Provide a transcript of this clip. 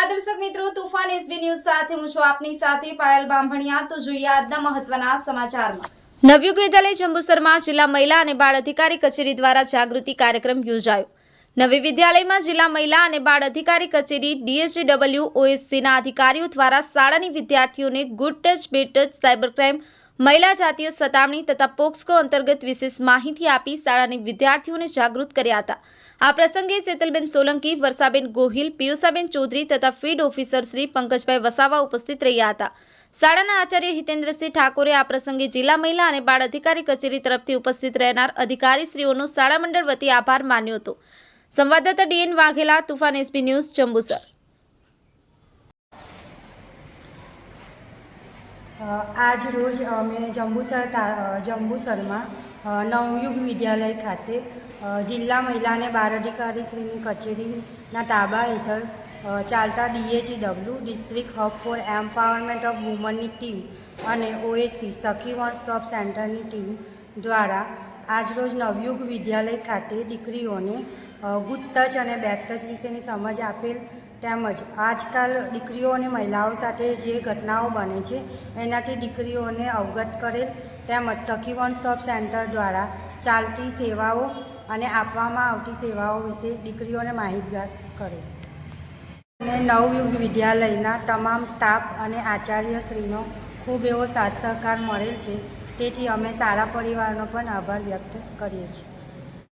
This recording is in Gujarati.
રહ્યું તુફાન એસબી ન્યૂઝ સાથે હું છું આપની સાથે પાયલ બામભણિયા તો જોઈએ આજના મહત્વના સમાચારમાં. નવયુગ વિદ્યાલય જંબુસરમાં જિલ્લા મહિલા અને બાળ અધિકારી કચેરી દ્વારા જાગૃતિ કાર્યક્રમ યોજાયો. નવી વિદ્યાલયમાં જિલ્લા મહિલા અને બાળ અધિકારી કચેરી ડીએચડબલ્યુ ઓએસસીના અધિકારીઓ દ્વારા શાળાની વિદ્યાર્થીઓને good touch bad touch cyber crime મહિલા જાતીય સતામણી તથા પોક્સકો અંતર્ગત વિશેષ માહિતી આપી શાળાની વિદ્યાર્થીઓને જાગૃત કર્યા હતા. આ પ્રસંગે સેતલબેન સોલંકી, વર્ષાબેન ગોહિલ, પિયુષાબેન ચૌધરી તથા ફીડ ઓફિસર શ્રી પંકજભાઈ વસાવા ઉપસ્થિત રહ્યા હતા. શાળાના આચાર્ય હિતેન્દ્રસિંહ ઠાકોરે આ પ્રસંગે જિલ્લા મહિલા અને બાળ અધિકારી કચેરી તરફથી ઉપસ્થિત રહેનાર અધિકારીશ્રીઓનો શાળા મંડળ વતી આભાર માન્યો હતો. સંવાદદાતા DN Vaghela, Toofan SP news, Jambusar. આજ રોજ અમે જંબુસર જંબુસરમાં નવયુગ વિદ્યાલય ખાતે જિલ્લા મહિલા અને બાળ અધિકારીશ્રીની કચેરીના તાબા હેઠળ ચાલતા DHW district hub for empowerment of વુમનની team અને ઓએસસી, સખી વન સ્ટોપ સેન્ટરની ટીમ દ્વારા આજરોજ નવયુગ વિદ્યાલય ખાતે દીકરીઓને ટચ અને ટચ વિશેની સમજ આપેલ તેમજ આજકાલ દીકરીઓ અને મહિલાઓ સાથે જે ઘટનાઓ બને છે, એનાથી દીકરીઓને અવગત કરેલ તેમજ સખી વન સ્ટોપ સેન્ટર દ્વારા ચાલતી સેવાઓ અને આપવામાં આવતી સેવાઓ વિશે દીકરીઓને માહિતગાર કરેલ અને નવયુગ વિદ્યાલયના તમામ સ્ટાફ અને આચાર્યશ્રીનો ખૂબ એવો સાથ સહકાર મળેલ છે, તેથી અમે સારા પરિવારનો પણ આભાર વ્યક્ત કરીએ છીએ.